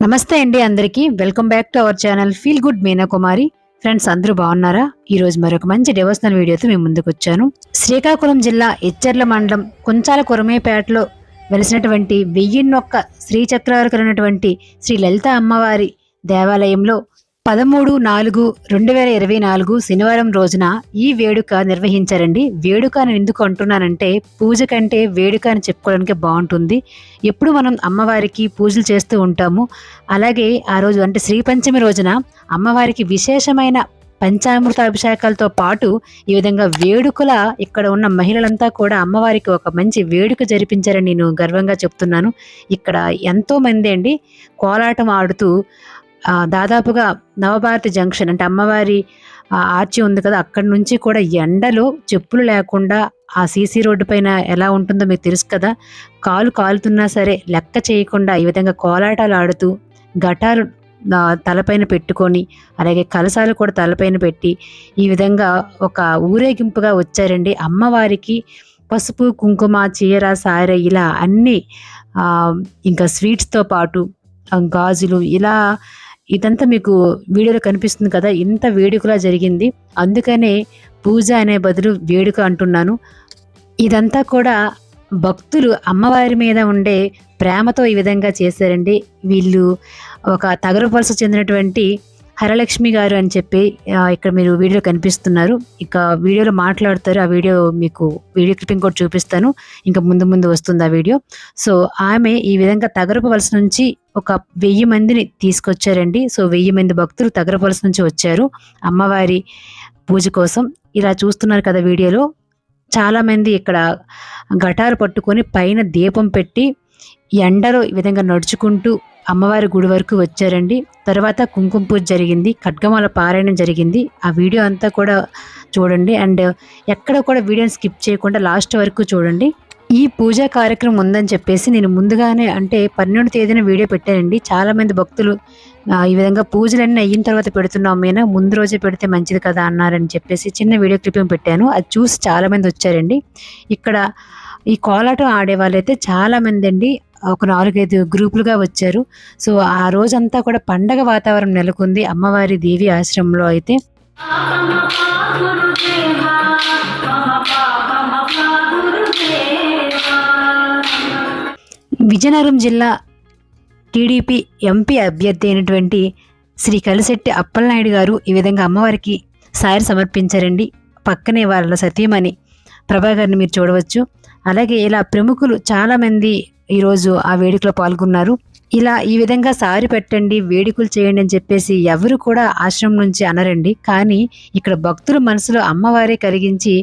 నమస్తే అండి అందరికీ. Welcome back to our channel feel good Meena Kumari friends అందరూ బాగున్నారా? ఈ రోజు మరొక మంచి డివోషనల్ వీడియోతో మేము ముందుకు వచ్చాను. శ్రీకాకుళం జిల్లా ఎచ్చెర్ల మండలం కుంచాల కురమేపేటలో వెలిసినటువంటి వెయ్యిన్నొక్క శ్రీచక్రాలు కలిగినటువంటి శ్రీ లలిత అమ్మవారి దేవాలయంలో పదమూడు నాలుగు రెండు వేల ఇరవై నాలుగు శనివారం రోజున ఈ వేడుక నిర్వహించారండి. వేడుక అని ఎందుకు అంటున్నానంటే పూజ కంటే వేడుక అని చెప్పుకోవడానికి బాగుంటుంది. ఎప్పుడు మనం అమ్మవారికి పూజలు చేస్తూ ఉంటాము. అలాగే ఆ రోజు అంటే శ్రీ పంచమి రోజున అమ్మవారికి విశేషమైన పంచామృత అభిషేకాలతో పాటు ఈ విధంగా వేడుకల ఇక్కడ ఉన్న మహిళలంతా కూడా అమ్మవారికి ఒక మంచి వేడుక జరిపించారని నేను గర్వంగా చెప్తున్నాను. ఇక్కడ ఎంతోమంది అండి కోలాటం ఆడుతూ దాదాపుగా నవభారతి జంక్షన్ అంటే అమ్మవారి ఆర్చి ఉంది కదా అక్కడి నుంచి కూడా ఎండలో చెప్పులు లేకుండా ఆ సీసీ రోడ్డు పైన ఎలా ఉంటుందో మీకు తెలుసు కదా. కాలు కాలుతున్నా సరే లెక్క చేయకుండా ఈ విధంగా కోలాటాలు ఆడుతూ ఘటాలు తలపైన పెట్టుకొని అలాగే కలసాలు కూడా తలపైన పెట్టి ఈ విధంగా ఒక ఊరేగింపుగా వచ్చారండి. అమ్మవారికి పసుపు కుంకుమ చీర సారె ఇలా అన్నీ ఇంకా స్వీట్స్తో పాటు గాజులు ఇలా ఇదంతా మీకు వీడియోలో కనిపిస్తుంది కదా ఇంత వేడుకలా జరిగింది. అందుకనే పూజ అనే బదులు వేడుక అంటున్నాను. ఇదంతా కూడా భక్తులు అమ్మవారి మీద ఉండే ప్రేమతో ఈ విధంగా చేశారండి. వీళ్ళు ఒక తగరపలస చెందినటువంటి హరలక్ష్మి గారు అని చెప్పి ఇక్కడ మీరు వీడియో కనిపిస్తున్నారు. ఇక వీడియోలో మాట్లాడతారు. ఆ వీడియో మీకు వీడియో క్లిప్పింగ్ కూడా చూపిస్తాను. ఇంకా ముందు ముందు వస్తుంది ఆ వీడియో. సో ఆమె ఈ విధంగా తగరపు వలస నుంచి ఒక వెయ్యి మందిని తీసుకొచ్చారండి. సో వెయ్యి మంది భక్తులు తగరపు వలస నుంచి వచ్చారు అమ్మవారి పూజ కోసం. ఇలా చూస్తున్నారు కదా వీడియోలో. చాలామంది ఇక్కడ గటారు పట్టుకొని పైన దీపం పెట్టి ఎండలో ఈ విధంగా నడుచుకుంటూ అమ్మవారి గుడి వరకు వచ్చారండి. తర్వాత కుంకుమ పూజ జరిగింది ఖడ్గమాల పారాయణం జరిగింది. ఆ వీడియో అంతా కూడా చూడండి. అండ్ ఎక్కడ కూడా వీడియోని స్కిప్ చేయకుండా లాస్ట్ వరకు చూడండి. ఈ పూజా కార్యక్రమం ఉందని చెప్పేసి నేను ముందుగానే అంటే పన్నెండు తేదీన వీడియో పెట్టానండి. చాలామంది భక్తులు ఈ విధంగా పూజలన్నీ అయిన తర్వాత పెడుతున్నాం మీనా? ముందు రోజే పెడితే మంచిది కదా అన్నారని చెప్పేసి చిన్న వీడియో క్లిప్పింగ్ పెట్టాను. అది చూసి చాలామంది వచ్చారండి. ఇక్కడ ఈ కోలాటం ఆడే వాళ్ళైతే చాలామంది అండి. ఒక నాలుగైదు గ్రూపులుగా వచ్చారు. సో ఆ రోజంతా కూడా పండగ వాతావరణం నెలకొంది. అమ్మవారి దేవి ఆశ్రమంలో అయితే. విజయనగరం జిల్లా టీడీపీ ఎంపీ అభ్యర్థి అయినటువంటి శ్రీ కలిశెట్టి అప్పలనాయుడు గారు ఈ విధంగా అమ్మవారికి సారి సమర్పించారండి. పక్కనే వాళ్ళ సతీమణి. ప్రభాకర్ని మీరు చూడవచ్చు. అలాగే ఇలా ప్రముఖులు చాలామంది ఈరోజు ఆ వేడుకలో పాల్గొన్నారు. ఇలా ఈ విధంగా సారి పెట్టండి వేడుకలు చేయండి అని చెప్పేసి ఎవరు కూడా ఆశ్రమం నుంచి అనరండి. కానీ ఇక్కడ భక్తుల మనసులో అమ్మవారే కలిగించి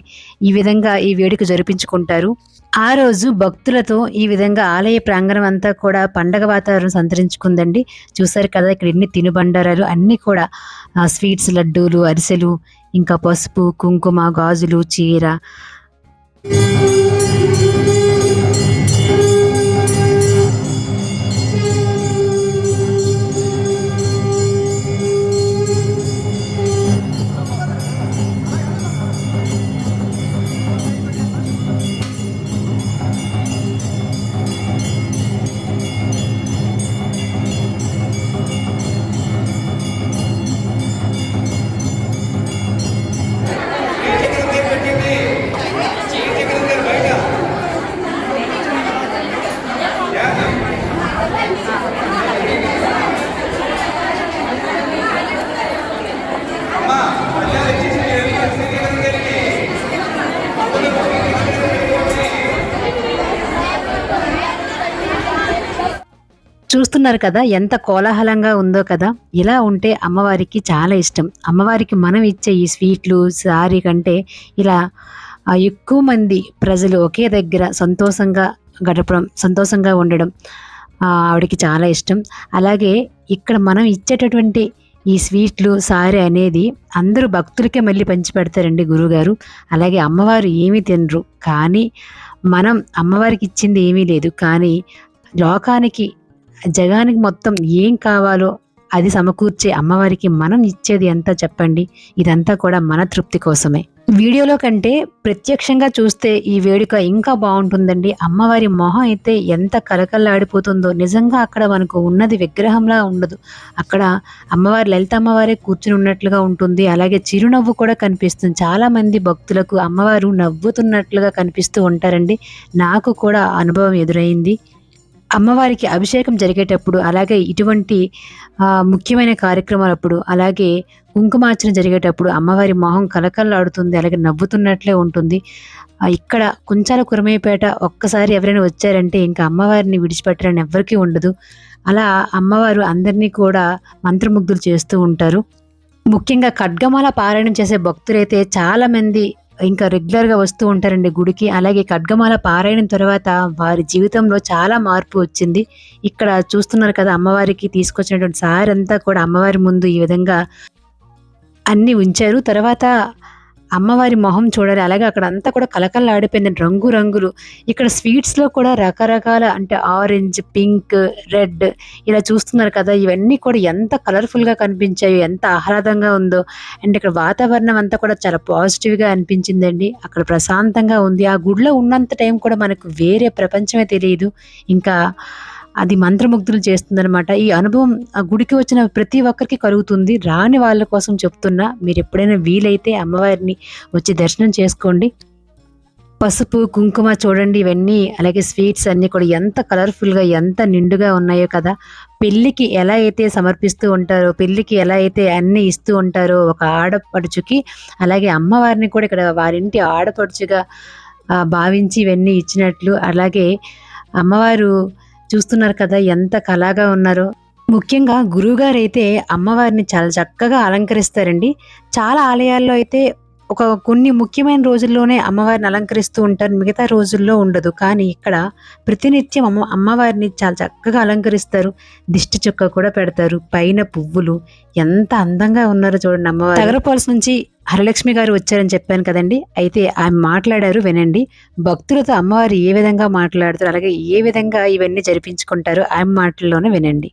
ఈ విధంగా ఈ వేడుక జరిపించుకుంటారు. ఆ రోజు భక్తులతో ఈ విధంగా ఆలయ ప్రాంగణం అంతా కూడా పండగ వాతావరణం సంతరించుకుందండి. చూసారు కదా ఇక్కడ ఎన్ని తినుబండారాలు అన్నీ కూడా స్వీట్స్ లడ్డూలు అరిసెలు ఇంకా పసుపు కుంకుమ గాజులు చీర Música చూస్తున్నారు కదా ఎంత కోలాహలంగా ఉందో కదా. ఇలా ఉంటే అమ్మవారికి చాలా ఇష్టం. అమ్మవారికి మనం ఇచ్చే ఈ స్వీట్లు సారీ కంటే ఇలా ఎక్కువ మంది ప్రజలు ఒకే దగ్గర సంతోషంగా గడపడం సంతోషంగా ఉండడం ఆవిడకి చాలా ఇష్టం. అలాగే ఇక్కడ మనం ఇచ్చేటటువంటి ఈ స్వీట్లు సారీ అనేది అందరూ భక్తులకే మళ్ళీ పంచి పెడతారండి గురువుగారు అలాగే అమ్మవారు ఏమీ తినరు. కానీ మనం అమ్మవారికి ఇచ్చింది ఏమీ లేదు. కానీ లోకానికి జగానికి మొత్తం ఏం కావాలో అది సమకూర్చే అమ్మవారికి మనం ఇచ్చేది ఎంత చెప్పండి? ఇదంతా కూడా మన తృప్తి కోసమే. వీడియోలో కంటే ప్రత్యక్షంగా చూస్తే ఈ వేడుక ఇంకా బాగుంటుందండి. అమ్మవారి మొహం అయితే ఎంత కలకల్లాడిపోతుందో నిజంగా అక్కడ మనకు ఉన్నది విగ్రహంలా ఉండదు. అక్కడ అమ్మవారి లలిత అమ్మవారే కూర్చుని ఉన్నట్లుగా ఉంటుంది. అలాగే చిరునవ్వు కూడా కనిపిస్తుంది. చాలా మంది భక్తులకు అమ్మవారు నవ్వుతున్నట్లుగా కనిపిస్తూ ఉంటారండి. నాకు కూడా అనుభవం ఎదురైంది. అమ్మవారికి అభిషేకం జరిగేటప్పుడు అలాగే ఇటువంటి ముఖ్యమైన కార్యక్రమాలప్పుడు అలాగే కుంకుమార్చన జరిగేటప్పుడు అమ్మవారి మొహం కలకల్లాడుతుంది అలాగే నవ్వుతున్నట్లే ఉంటుంది. ఇక్కడ కుంచాల కురమేపేట ఒక్కసారి ఎవరైనా వచ్చారంటే ఇంకా అమ్మవారిని విడిచిపెట్టాలని ఎవ్వరికీ ఉండదు. అలా అమ్మవారు అందరినీ కూడా మంత్రముగ్ధులు చేస్తూ ఉంటారు. ముఖ్యంగా ఖడ్గమాల పారాయణం చేసే భక్తులైతే చాలామంది ఇంకా రెగ్యులర్గా వస్తూ ఉంటారండి గుడికి. అలాగే ఖడ్గమాల పారైన తర్వాత వారి జీవితంలో చాలా మార్పు వచ్చింది. ఇక్కడ చూస్తున్నారు కదా అమ్మవారికి తీసుకొచ్చినటువంటి సార్ అంతా కూడా అమ్మవారి ముందు ఈ విధంగా అన్నీ ఉంచారు. తర్వాత అమ్మవారి మొహం చూడాలి. అలాగే అక్కడ అంతా కూడా కలకల్లాడిపోయింది రంగు రంగులు. ఇక్కడ స్వీట్స్లో కూడా రకరకాల అంటే ఆరెంజ్ పింక్ రెడ్ ఇలా చూస్తున్నారు కదా. ఇవన్నీ కూడా ఎంత కలర్ఫుల్గా కనిపించాయో ఎంత ఆహ్లాదంగా ఉందో. అండ్ ఇక్కడ వాతావరణం అంతా కూడా చాలా పాజిటివ్గా అనిపించిందండి. అక్కడ ప్రశాంతంగా ఉంది. ఆ గుడిలో ఉన్నంత టైం కూడా మనకు వేరే ప్రపంచమే తెలియదు. ఇంకా అది మంత్రముగ్ధులు చేస్తుందనమాట ఈ అనుభవం ఆ గుడికి వచ్చిన ప్రతి ఒక్కరికి కలుగుతుంది. రాని వాళ్ళ కోసం చెప్తున్నా మీరు ఎప్పుడైనా వీలైతే అమ్మవారిని వచ్చి దర్శనం చేసుకోండి. పసుపు కుంకుమ చూడండి ఇవన్నీ అలాగే స్వీట్స్ అన్నీ కూడా ఎంత కలర్ఫుల్గా ఎంత నిండుగా ఉన్నాయో కదా. పెళ్ళికి ఎలా అయితే సమర్పిస్తూ ఉంటారో పెళ్ళికి ఎలా అయితే అన్ని ఇస్తూ ఉంటారో ఒక ఆడపడుచుకి అలాగే అమ్మవారిని కూడా ఇక్కడ వారింటి ఆడపడుచుగా భావించి ఇవన్నీ ఇచ్చినట్లు అలాగే అమ్మవారు చూస్తున్నారు కదా ఎంత కళగా ఉన్నారో. ముఖ్యంగా గురువుగారు అయితే అమ్మవారిని చాలా చక్కగా అలంకరిస్తారండి. చాలా ఆలయాల్లో అయితే ఒక కొన్ని ముఖ్యమైన రోజుల్లోనే అమ్మవారిని అలంకరిస్తూ ఉంటారు. మిగతా రోజుల్లో ఉండదు. కానీ ఇక్కడ ప్రతినిత్యం అమ్మ అమ్మవారిని చాలా చక్కగా అలంకరిస్తారు. దిష్టి చుక్క కూడా పెడతారు. పైన పువ్వులు ఎంత అందంగా ఉన్నారో చూడండి అమ్మవారు. తగరపాల్స్ నుంచి హరలక్ష్మి గారు వచ్చారని చెప్పాను కదండి. అయితే ఆమె మాట్లాడారు వినండి. భక్తులతో అమ్మవారు ఏ విధంగా మాట్లాడతారు అలాగే ఏ విధంగా ఇవన్నీ జరిపించుకుంటారో ఆమె మాటల్లోనే వినండి.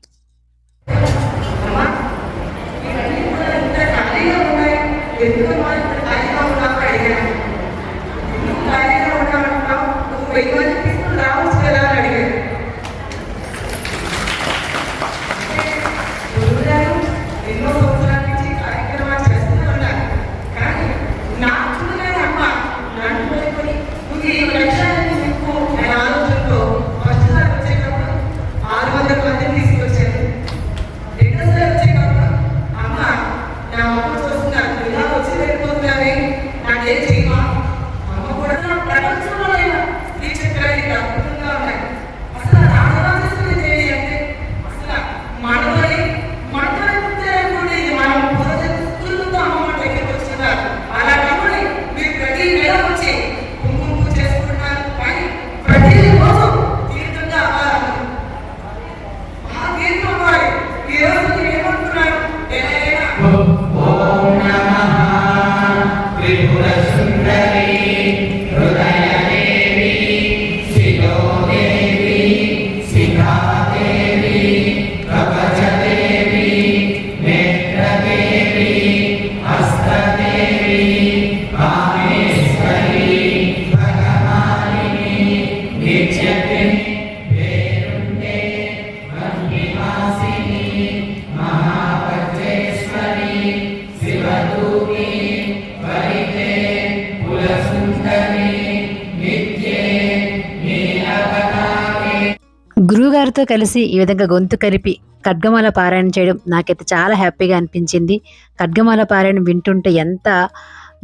గురువుగారితో కలిసి ఈ విధంగా గొంతు కలిపి ఖడ్గమాల పారాయణ చేయడం నాకైతే చాలా హ్యాపీగా అనిపించింది. ఖడ్గమాల పారాయణ వింటుంటే ఎంత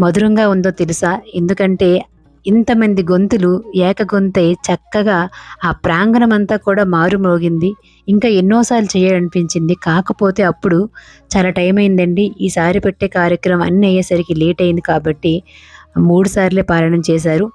మధురంగా ఉందో తెలుసా? ఎందుకంటే ఇంతమంది గొంతులు ఏకగొంతై చక్కగా ఆ ప్రాంగణం అంతా కూడా మారుమోగింది ఇంకా ఎన్నోసార్లు చేయాలనిపించింది. కాకపోతే అప్పుడు చాలా టైం అయిందండి ఈసారి పెట్టే కార్యక్రమం అన్నీ అయ్యేసరికి లేట్ అయింది కాబట్టి మూడు సార్లే పారాయణం చేశారు.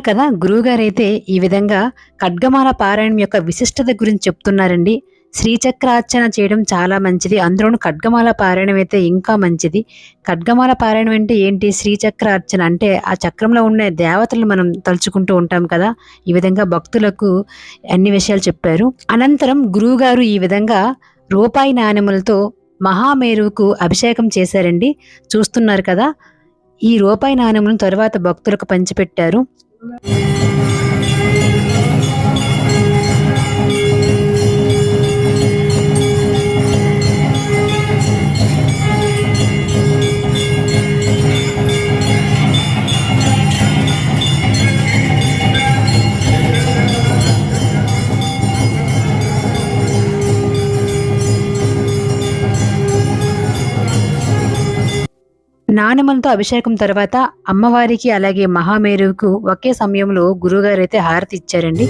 విన్నారు కదా గురువుగారైతే ఈ విధంగా ఖడ్గమాల పారాయణం యొక్క విశిష్టత గురించి చెప్తున్నారండి. శ్రీచక్రార్చన చేయడం చాలా మంచిది. అందులోనూ ఖడ్గమాల పారాయణం అయితే ఇంకా మంచిది. ఖడ్గమాల పారాయణం అంటే ఏంటి? శ్రీచక్రార్చన అంటే ఆ చక్రంలో ఉండే దేవతలు మనం తలుచుకుంటూ ఉంటాం కదా. ఈ విధంగా భక్తులకు అన్ని విషయాలు చెప్పారు. అనంతరం గురువుగారు ఈ విధంగా రూపాయి నాణెములతో మహామేరువుకు అభిషేకం చేశారండి. చూస్తున్నారు కదా ఈ రూపాయి నాణ్యములను తర్వాత భక్తులకు పంచిపెట్టారు. Música నాణెములతో అభిషేకం తర్వాత అమ్మవారికి అలాగే మహామేరువుకు ఒకే సమయంలో గురుగారైతే హారతి ఇచ్చారండి.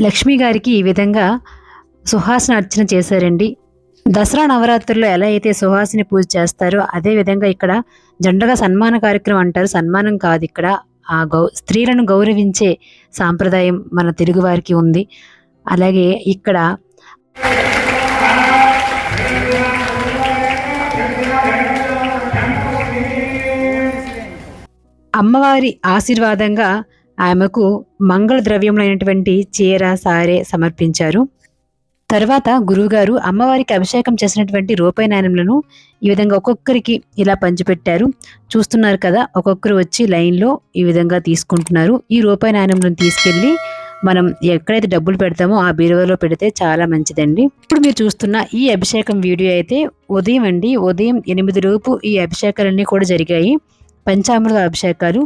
లక్ష్మి గారికి ఈ విధంగా సుహాసన అర్చన చేశారండి. దసరా నవరాత్రుల్లో ఎలా అయితే సుహాసిని పూజ చేస్తారో అదే విధంగా ఇక్కడ జెండగా సన్మాన కార్యక్రమం అంటారు. సన్మానం కాదు ఇక్కడ. ఆ గౌ స్త్రీలను గౌరవించే సాంప్రదాయం మన తెలుగు వారికి ఉంది. అలాగే ఇక్కడ అమ్మవారి ఆశీర్వాదంగా ఆమెకు మంగళ ద్రవ్యములైనటువంటి చీర సారే సమర్పించారు. తర్వాత గురువుగారు అమ్మవారికి అభిషేకం చేసినటువంటి రూపాయి నాణ్యములను ఈ విధంగా ఒక్కొక్కరికి ఇలా పంచిపెట్టారు. చూస్తున్నారు కదా ఒక్కొక్కరు వచ్చి లైన్లో ఈ విధంగా తీసుకుంటున్నారు. ఈ రూపాయి నాణ్యములను తీసుకెళ్ళి మనం ఎక్కడైతే డబ్బులు పెడతామో ఆ బీరువాలో పెడితే చాలా మంచిదండి. ఇప్పుడు మీరు చూస్తున్న ఈ అభిషేకం వీడియో అయితే ఉదయం అండి. ఉదయం ఎనిమిది లోపు ఈ అభిషేకాలన్నీ కూడా జరిగాయి. పంచామృత అభిషేకాలు.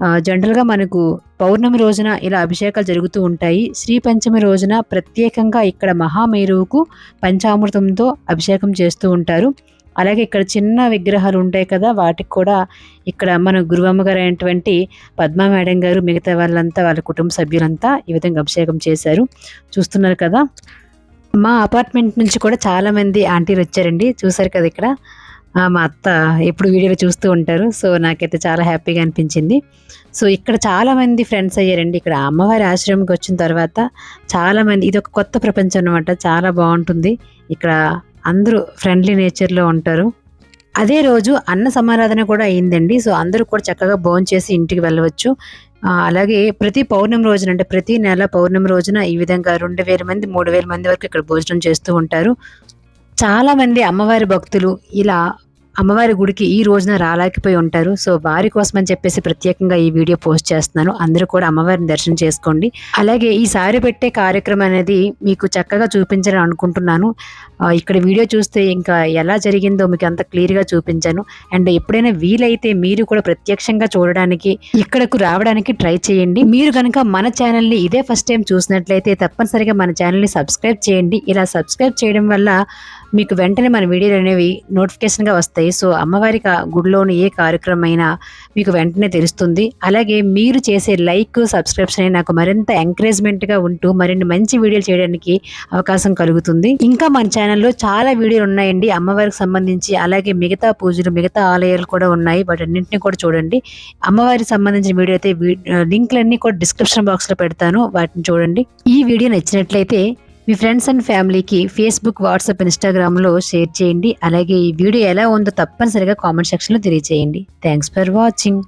జనరల్గా మనకు పౌర్ణమి రోజున ఇలా అభిషేకాలు జరుగుతూ ఉంటాయి. శ్రీ పంచమి రోజున ప్రత్యేకంగా ఇక్కడ మహామేరువుకు పంచామృతంతో అభిషేకం చేస్తూ ఉంటారు. అలాగే ఇక్కడ చిన్న విగ్రహాలు ఉంటాయి కదా వాటికి కూడా ఇక్కడ మన గురువమ్మ గారు అయినటువంటి పద్మా మేడం గారు మిగతా వాళ్ళంతా వాళ్ళ కుటుంబ సభ్యులంతా ఈ విధంగా అభిషేకం చేశారు. చూస్తున్నారు కదా. మా అపార్ట్మెంట్ నుంచి కూడా చాలామంది ఆంటీలు వచ్చారండి. చూసారు కదా ఇక్కడ. మా అత్త ఎప్పుడు వీడియోలు చూస్తూ ఉంటారు. సో నాకైతే చాలా హ్యాపీగా అనిపించింది. సో ఇక్కడ చాలామంది ఫ్రెండ్స్ అయ్యారండి. ఇక్కడ అమ్మవారి ఆశ్రమంకి వచ్చిన తర్వాత చాలామంది ఇది ఒక కొత్త ప్రపంచం అనమాట చాలా బాగుంటుంది. ఇక్కడ అందరూ ఫ్రెండ్లీ నేచర్లో ఉంటారు. అదే రోజు అన్న సమారాధన కూడా అయిందండి. సో అందరూ కూడా చక్కగా భోజనం చేసి ఇంటికి వెళ్ళవచ్చు. అలాగే ప్రతి పౌర్ణమి రోజున అంటే ప్రతి నెల పౌర్ణమి రోజున ఈ విధంగా రెండు వేల మంది మూడు వేల మంది వరకు ఇక్కడ భోజనం చేస్తూ ఉంటారు. చాలా మంది అమ్మవారి భక్తులు ఇలా అమ్మవారి గుడికి ఈ రోజున రాలేకపోయి ఉంటారు. సో వారి కోసం అని చెప్పేసి ప్రత్యేకంగా ఈ వీడియో పోస్ట్ చేస్తున్నాను. అందరూ కూడా అమ్మవారిని దర్శనం చేసుకోండి. అలాగే ఈసారి పెట్టే కార్యక్రమం అనేది మీకు చక్కగా చూపించాలని అనుకుంటున్నాను. ఇక్కడ వీడియో చూస్తే ఇంకా ఎలా జరిగిందో మీకు అంత క్లియర్గా చూపించాను. అండ్ ఎప్పుడైనా వీలైతే మీరు కూడా ప్రత్యక్షంగా చూడడానికి ఇక్కడకు రావడానికి ట్రై చేయండి. మీరు కనుక మన ఛానల్ని ఇదే ఫస్ట్ టైం చూసినట్లయితే తప్పనిసరిగా మన ఛానల్ని సబ్స్క్రైబ్ చేయండి. ఇలా సబ్స్క్రైబ్ చేయడం వల్ల మీకు వెంటనే మన వీడియోలు అనేవి నోటిఫికేషన్గా వస్తాయి. సో అమ్మవారి గుడిలోని ఏ కార్యక్రమం అయినా మీకు వెంటనే తెలుస్తుంది. అలాగే మీరు చేసే లైక్ సబ్స్క్రిప్షన్ నాకు మరింత ఎంకరేజ్మెంట్గా ఉంటూ మరిన్ని మంచి వీడియోలు చేయడానికి అవకాశం కలుగుతుంది. ఇంకా మన ఛానల్లో చాలా వీడియోలు ఉన్నాయండి. అమ్మవారికి సంబంధించి అలాగే మిగతా పూజలు మిగతా ఆలయాలు కూడా ఉన్నాయి. వాటన్నింటినీ కూడా చూడండి. అమ్మవారికి సంబంధించిన వీడియో అయితే లింక్లన్నీ కూడా డిస్క్రిప్షన్ బాక్స్లో పెడతాను. వాటిని చూడండి. ఈ వీడియో నచ్చినట్లయితే మీ ఫ్రెండ్స్ అండ్ ఫ్యామిలీకి ఫేస్బుక్ వాట్సాప్ ఇన్స్టాగ్రామ్లో షేర్ చేయండి. అలాగే ఈ వీడియో ఎలా ఉందో తప్పనిసరిగా కామెంట్ సెక్షన్లో తెలియజేయండి. Thanks for watching.